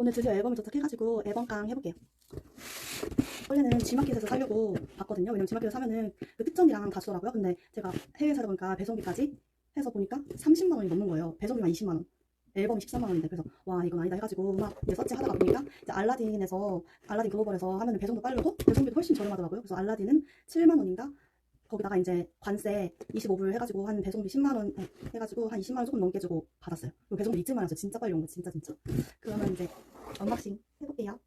오늘 드디어 앨범을 도착해가지고 앨범깡 해볼게요. 원래는 G마켓에서 사려고 봤거든요. 왜냐면 G마켓에서 사면은 그 특전이랑 다 주더라고요. 근데 제가 해외에 살다 보니까 배송비까지 해서 보니까 30만 원이 넘는 거예요. 배송비만 20만 원. 앨범이 13만 원인데 그래서 와 이건 아니다 해가지고 막 이제 서치 하다가 보니까 이제 알라딘에서 알라딘 글로벌에서 하면은 배송도 빠르고 배송비도 훨씬 저렴하더라고요. 그래서 알라딘은 7만 원인가 거기다가 이제 관세 25불 해가지고 한 배송비 10만 원 네, 해가지고 한 20만 원 조금 넘게 주고 받았어요. 배송비 이틀 만에 왔어요. 진짜 빨리 온 거 진짜 진짜. 그러면 이제 언박싱 해볼게요.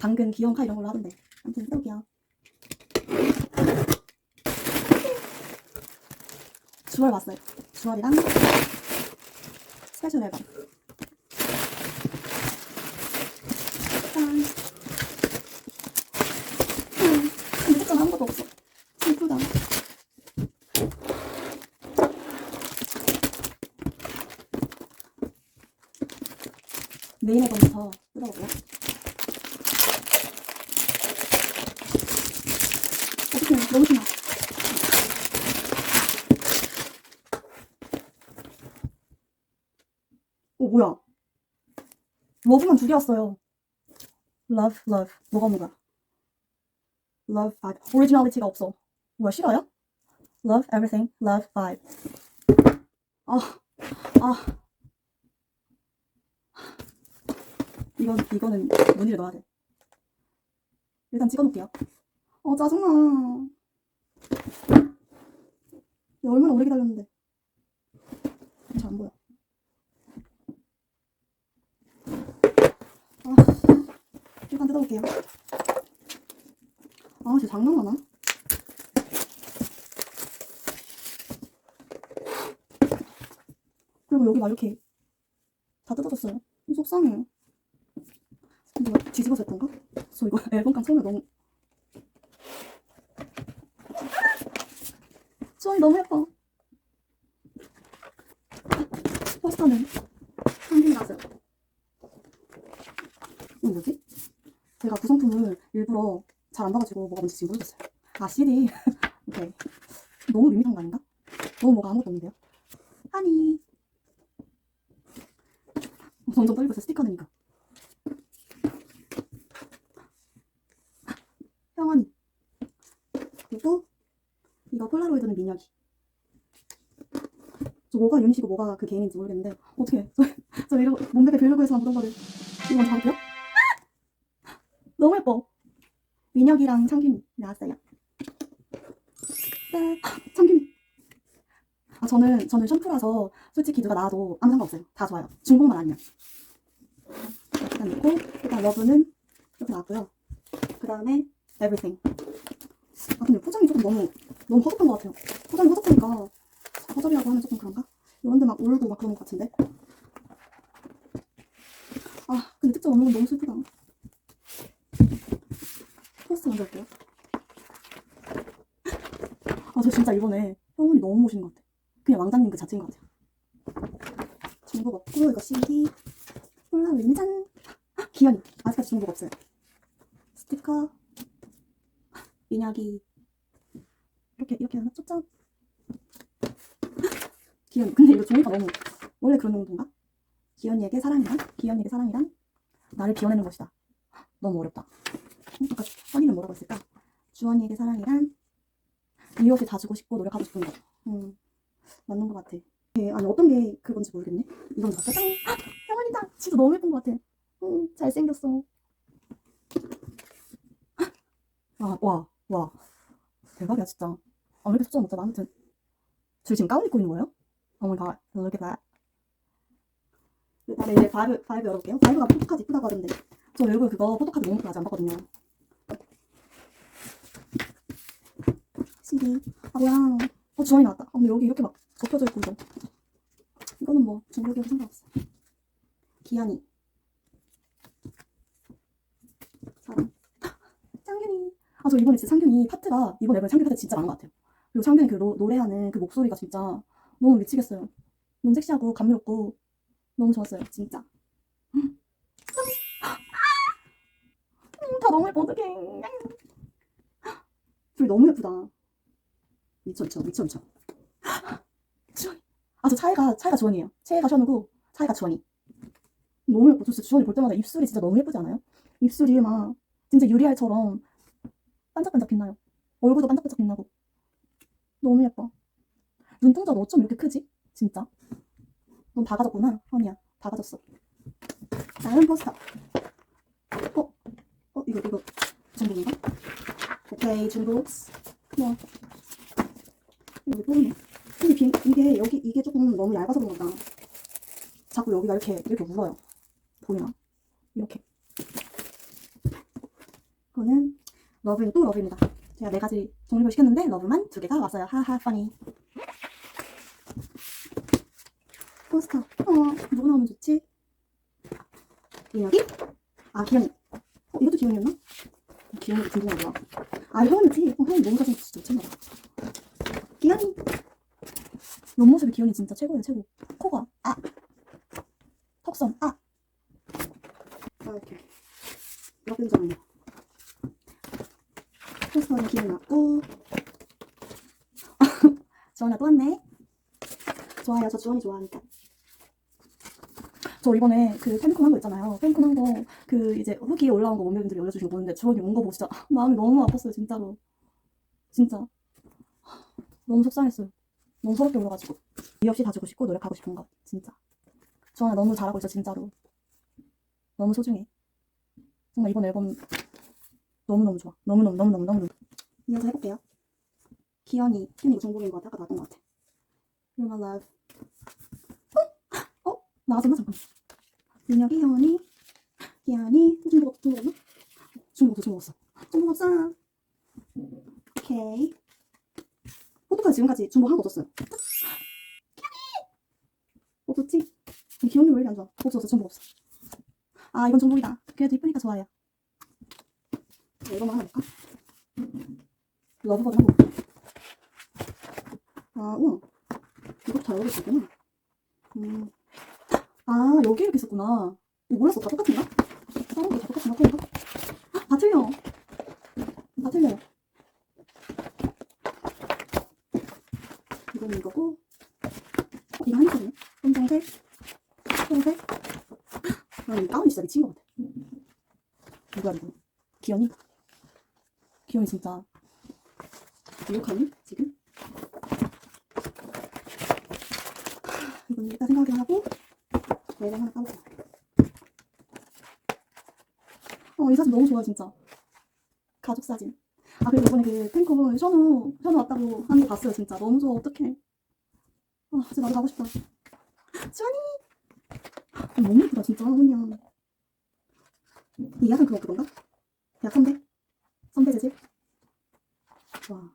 당근 귀여운 칼 이런 걸로 하던데 아무튼 해볼게요. 주얼 왔어요. 주얼이랑 스페셜 앨범. 짠. 음, 근데 색깔 아무것도 없어. 슬프다. 메인 앨범부터 뜯어볼게요. 어떡해, 너무 신나. 오, 뭐야. 러브만 두 개 왔어요. love, love. 뭐가 뭐가. love vibe. 오리지널리티가 없어. 뭐야, 싫어요? love everything, love vibe. 아, 아. 이거는 무늬를 넣어야 돼. 일단 찍어놓을게요. 어, 짜증나. 얼마나 오래 기다렸는데. 잘 안 보여. 아, 일단 뜯어볼게요. 아, 쟤 장난하나? 그리고 여기 막 이렇게 다 뜯어졌어요. 속상해. 뭐야, 뒤집어서 했던가? 저 이거 앨범깡 처음에 너무. 주원이 너무 예뻐. 포스터는 한개 나왔어요. 이거 뭐지? 제가 구성품을 일부러 잘 안 봐가지고 뭐가 뭔지 지금 모르겠어요. 아, CD. 오케이. 너무 밋밋한 거 아닌가? 너무 뭐가 아무것도 없는데요? 하니. 점점 떨리고 있어, 스티커니까. 형원이. 그리고 이거 폴라로이드는 민혁이. 저 뭐가 유닛이고 뭐가 그 개인인지 모르겠는데 어떻게 저, 저 이거 몸베베 블로그에서 묻은 거를 먼저 봐볼게요. 너무 예뻐. 민혁이랑 창균이 나왔어요. 네, 창균이. 아 저는 저는 샴푸라서 솔직히 누가 나와도 아무 상관없어요. 다 좋아요. 중국만 아니면. 일단 넣고 일단 러브는 이렇게 나왔고요. 그 다음에 everything. 아 근데 포장이 조금 너무 너무 허접한 것 같아요. 포장이 허접하니까 허접이라고 하면 조금 그런가? 이런데 막 울고 막 그런 것 같은데. 아 근데 특정 없는 건 너무 슬프다. 포스트 먼저 할게요. 아 저 진짜 이번에 형훈이 너무 멋있는 것 같아. 그냥 왕자님 그 자체인 것 같아요. 중복 없고 이거 CD 짠. 아, 기현이 아직까지 중복 없어요. 스티커 민혁이 이렇게 이렇게 하나 쫓자. 기현 근데 이거 종이가 너무 원래 그런 정도인가? 기현이에게 사랑이란 기현이에게 사랑이란 나를 비워내는 것이다. 너무 어렵다. 음, 아까 선이는 뭐라고 했을까? 주원이에게 사랑이란 이렇게 다 주고 싶고 노력하고 싶은 거. 음 맞는 것 같아. 예, 아니 어떤 게 그건지 모르겠네. 이건 다 짜잔. 헉, 형원이다. 진짜 너무 예쁜 것 같아. 음 잘생겼어. 와, 와, 와. 대박이야, 진짜. 아, 왜 이렇게 숫자 못 잡아? 아무튼. 저 지금 가운 입고 있는 거예요? 어머니, 가, 이렇게 봐. 그 다음에 이제 바이브, 바이브 열어볼게요. 바이브가 포토카드 이쁘다고 하던데. 저 얼굴 그거 포토카드 너무 아직 안 봤거든요. CD. 아, 뭐야. 어, 주원이 나왔다. 아, 근데 여기 이렇게 막 접혀져 있고, 이거. 이거는 뭐, 중국이어도 상관없어. 기한이. 사랑. 창균이. 아, 저 이번에 진짜 창균이 파트가, 이번 앨범에 창균 파트 진짜 많은 것 같아요. 그리고 창균이 그 노, 노래하는 그 목소리가 진짜 너무 미치겠어요. 너무 섹시하고 감미롭고 너무 좋았어요, 진짜. 음, 다 너무 예뻐. 둘 너무 예쁘다. 미쳐, 미쳐, 미쳐, 미쳐. 주원이. 아, 저 차이가, 차이가 주원이에요. 채가 션우고, 차이가 주원이. 너무 예뻐. 저 주원이 볼 때마다 입술이 진짜 너무 예쁘지 않아요? 입술이 막 진짜 유리알처럼 반짝반짝 빛나요. 얼굴도 반짝반짝 빛나고. 너무 예뻐. 눈동자도 어쩜 이렇게 크지? 진짜. 넌다 가졌구나, 허니야. 다 가졌어. 다음 포스터. 어? 어, 이거, 이거. 중국인가? 오케이, 중국. 와. 여기 또 있네. 근데 비, 이게, 여기, 이게 조금 너무 얇아서 그런가. 자꾸 여기가 이렇게, 이렇게 울어요. 보이나? 이렇게. 이거는 러브, 또 러브입니다. 제가 네 가지 종류를 시켰는데, 러브만 두 개가 왔어요. 하하, 파니. 포스터. 어, 누구 나오면 좋지? 민혁이? 아, 기현이. 어, 이것도 기현이었나? 어, 기현이도 궁금하구나. 아, 혜원이지? 어, 혜원이 너무 잘생겼어, 진짜 미친다. 기현이. 옆모습이 기현이 진짜 최고예요, 최고. 코가, 아. 턱선, 아. 아, 이렇게. 이렇게 점이요. 포스터는 기현이 왔고. 주원아 또 왔네. 좋아요, 저 주원이 좋아하니까. 저 이번에 그 팬콘 한 거 있잖아요. 팬콘 한 거 그 이제 후기에 올라온 거 원매분들이 올려주시고 보는데 주원이 온 거 보고 진짜 마음이 너무 아팠어요 진짜로. 진짜 너무 속상했어요. 너무 서럽게 울어가지고 이유 없이 다 주고 싶고 노력하고 싶은 거 진짜. 주원아 너무 잘하고 있어 진짜로. 너무 소중해. 정말 이번 앨범 너무 너무 좋아. 너무 너무 너무 너무 너무. 이어서 해볼게요. 기현이 기현이 정복인 것 같아. 아까 나왔던 것 같아. You're my love. 어? 어? 나왔었나 잠깐. 민혁이, 형원이, 기현이, 중국, 중국 없나? 중국 없어, 중국 없어. 오케이. 포토카드 지금까지 중국 하나도 없었어요. 기현이! 없었지? 기현이 왜 이리 안 좋아? 없어, 없어, 중국 없어. 아, 이건 중국이다. 그래도 이쁘니까 좋아요. 네, 이거만 하나 볼까? 러브 버전 한번 볼까? 아, 우와. 이것도 다 여기 있었구나. 음. 아, 여기 이렇게 있었구나. 이거 몰랐어. 다 똑같은가? 다른 거다 똑같은가? 그런가? 아, 다 틀려. 다 틀려요. 이거는 이거고. 어, 이거 한 색이네. 검정색, 초록색. 아, 이 가운이 진짜 미친 것 같아. 누구야, 이거? 기현이? 기현이 진짜. 기억하니? 지금? 이건 이따 생각을 하고 내가 하나 까볼게요. 어, 이 사진 너무 좋아 진짜. 가족 사진. 아 그리고 이번에 그 팬콘 현우 현우 왔다고 하는 거 봤어요 진짜 너무 좋아 어떡해. 아 진짜 나도 가고 싶다. 주원이. 아, 너무 예쁘다 진짜 그냥. 이게 약간 그거 그건가? 대학 선배? 선배 재질? 와.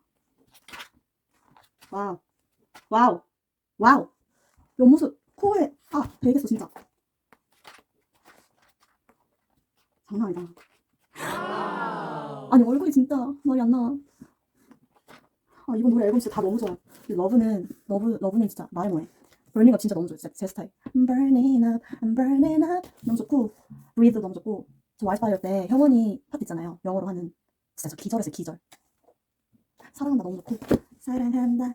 와우. 와우. 와우. 옆모습 코에 아 되겠어 진짜. 장난 아니다. 아니 얼굴이 진짜 말이 안 나와. 아 이번 노래 앨범 진짜 다 너무 좋아. 이 러브는 러브 러브는 진짜 말이 뭐해? Burning up 진짜 너무 좋아 진짜 제 스타일. I'm burning up I'm burning up. 너무 좋고 breathe 너무 좋고. 저 와이파이 때 형원이 파트 있잖아요. 영어로 하는 진짜 저 기절했어요 기절. 사랑한다 너무 좋고. 사랑한다.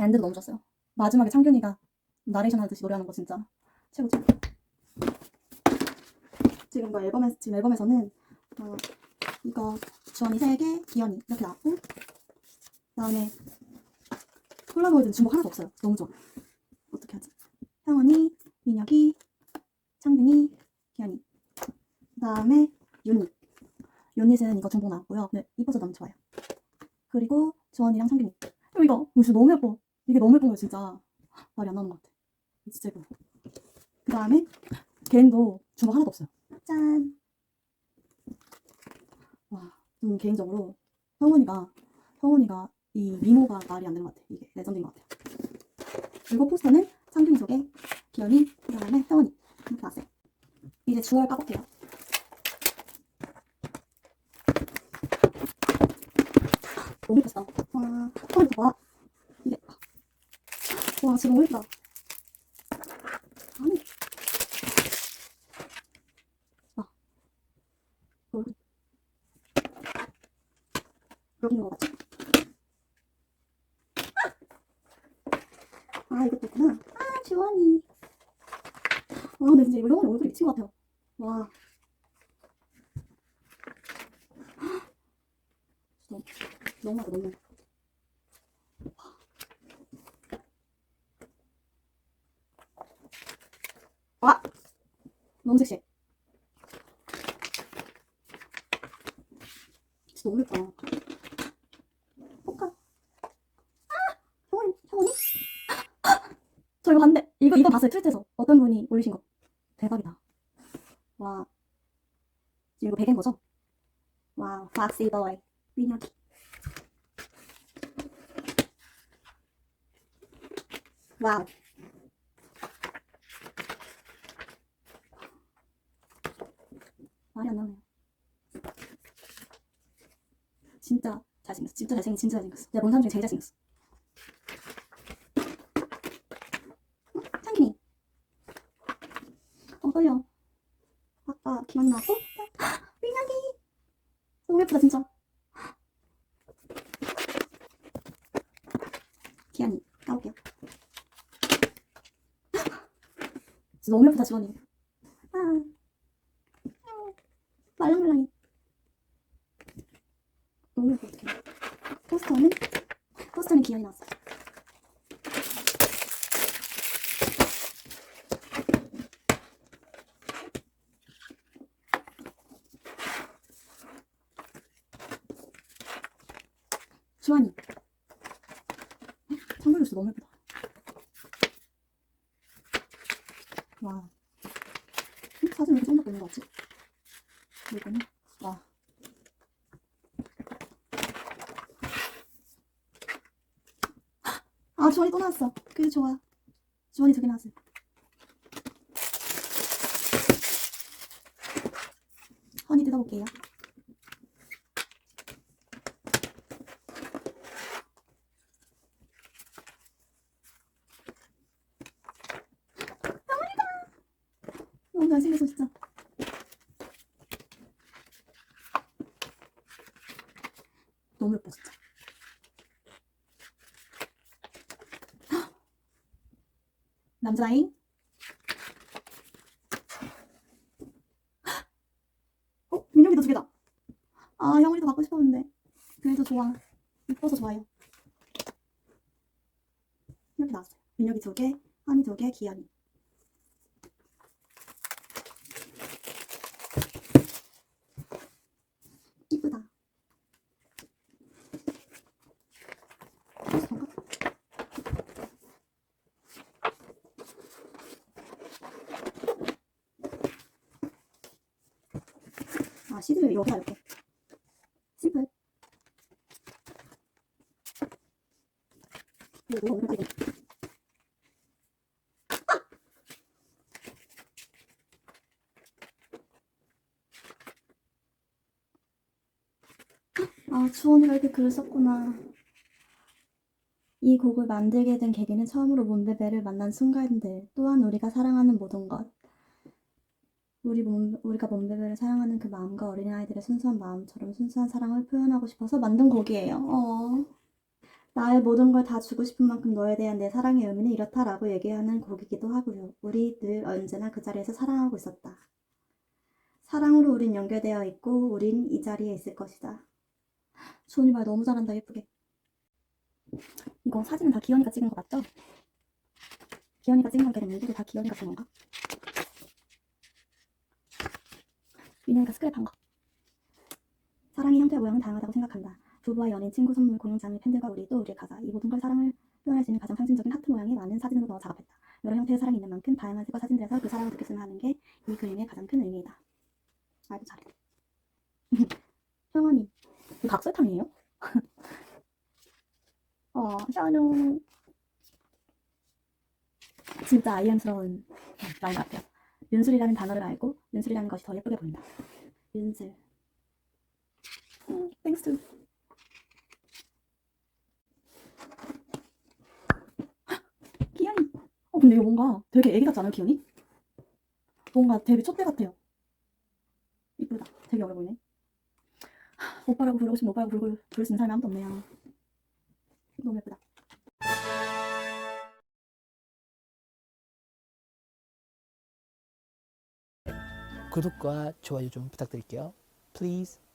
엔드도 너무 좋았어요 마지막에 창균이가 나레이션 하듯이 노래하는 거 진짜 최고죠. 지금 그 앨범에 지금 앨범에서는 어, 이거 주원이 3개, 기현이 이렇게 나왔고 그다음에 콜라보이드는 중복 하나도 없어요. 너무 좋아. 어떻게 하지? 형원이, 민혁이, 창균이, 기현이. 그 다음에 윤닛. 윤닛은 이거 중복 나왔고요. 네, 이뻐서 너무 좋아요. 그리고 주원이랑 창균이. 어, 이거 진짜 너무 예뻐. 이게 너무 예쁜 거예요, 진짜. 말이 안 나오는 것 같아. 진짜 예뻐. 그 다음에 개인도 주먹 하나도 없어요. 짠. 와, 저는 개인적으로 형원이가 형원이가 이 미모가 말이 안 되는 것 같아. 이게 레전드인 것 같아요. 그리고 포스터는 창균이 속에 기현이, 그 다음에 형원이 이렇게 왔어요. 이제 주얼 까볼게요. 너무 예뻤어. 와, 헐, 봐. 와, 진짜 너무 예쁘다. 아니. 아. 여기. 여기 있는 거 맞지? 아, 이것도 있구나. 아, 주원이. 아, 근데 진짜 이거 형원이 얼굴이 미친 것 같아요. 와. 너무, 많아, 너무 많아. 와! 너무 섹시해. 진짜 너무 예쁘다. 포카. 아! 형원이, 형원이? 저 이거 봤는데, 이거, 이거 봤어요, 트위터에서. 어떤 분이 올리신 거. 대박이다. 와. 지금 이거 베개인 거죠? 와우, 박시 보이. 민혁이. 와우. 말이 안 나오네요. 진짜 잘생겼어. 진짜 잘생긴 진짜 잘생겼어. 내가 본 사람 중에 제일 잘생겼어. 응? 창균이. 어, 떨려. 아까 기만 나고. 민혁이. 너무 예쁘다, 진짜. 기한이, 까올게요. 진짜 너무 예쁘다, 지원이. 아. 음, 말랑말랑해. 너무 예뻐, 어떡해. 포스터는? 포스터는 기한이 나왔어. 주환이. 창문이 진짜 너무 예쁘다. 와. 응? 사진 왜 쫀득 있는 거 같지? 이거는? 와. 아, 주환이 또 나왔어. 그게 좋아. 두개 나왔어. 허니 뜯어볼게요. 너무 잘생겼어, 진짜. 너무 예뻐, 진짜. 헉! 남자잉? 헉! 어? 민혁이도 두 개다. 아, 형우리도 갖고 싶었는데. 그래도 좋아. 이뻐서 좋아요. 이렇게 나왔어요. 민혁이 두 개, 한이 두 개, 기현이. 이쁘다. 잠깐. 아, 시드를 여기다 이렇게. 너무 오래 걸리네. 아, 주원이가 이렇게 글을 썼구나. 이 곡을 만들게 된 계기는 처음으로 몬베베를 만난 순간들, 또한 우리가 사랑하는 모든 것. 우리 몬, 우리가 몬베베를 사랑하는 그 마음과 어린아이들의 순수한 마음처럼 순수한 사랑을 표현하고 싶어서 만든 곡이에요. 어. 나의 모든 걸 다 주고 싶은 만큼 너에 대한 내 사랑의 의미는 이렇다라고 얘기하는 곡이기도 하고요. 우리 늘 언제나 그 자리에서 사랑하고 있었다. 사랑으로 우린 연결되어 있고, 우린 이 자리에 있을 것이다. 주원이 말 너무 잘한다, 예쁘게. 이거 사진은 다 기현이가 찍은 거 맞죠? 기현이가 찍은 때문에 일부러 다 기현이가 찍은 건가? 민현이가 스크랩한 거. 사랑의 형태 모양은 다양하다고 생각한다. 부부와 연인, 친구, 선물, 공연장의 팬들과 우리 또 우리의 가사. 이 모든 걸 사랑을 표현할 수 있는 가장 상징적인 하트 모양의 많은 사진으로 넣어 작업했다. 여러 형태의 사랑이 있는 만큼 다양한 색과 사진들에서 그 사랑을 느꼈으면 하는 게 이 그림의 가장 큰 의미이다. 말도 잘해. 형원이. 이거 각설탕이에요? 어, 샤누. 진짜 아이언스러운 라인 같아요. 윤술이라는 단어를 알고 윤술이라는 것이 더 예쁘게 보인다. 윤술. 음, 땡스. 기현이. 어, 근데 이거 뭔가 되게 애기 같지 않아요, 기현이? 뭔가 데뷔 첫 때 같아요. 이쁘다. 되게 어려 보이네. 하, 오빠라고 부르고 싶으면 오빠라고 부르고, 부를 수 있는 사람이 아무도 없네요. 너무 예쁘다. 구독과 좋아요 좀 부탁드릴게요. Please.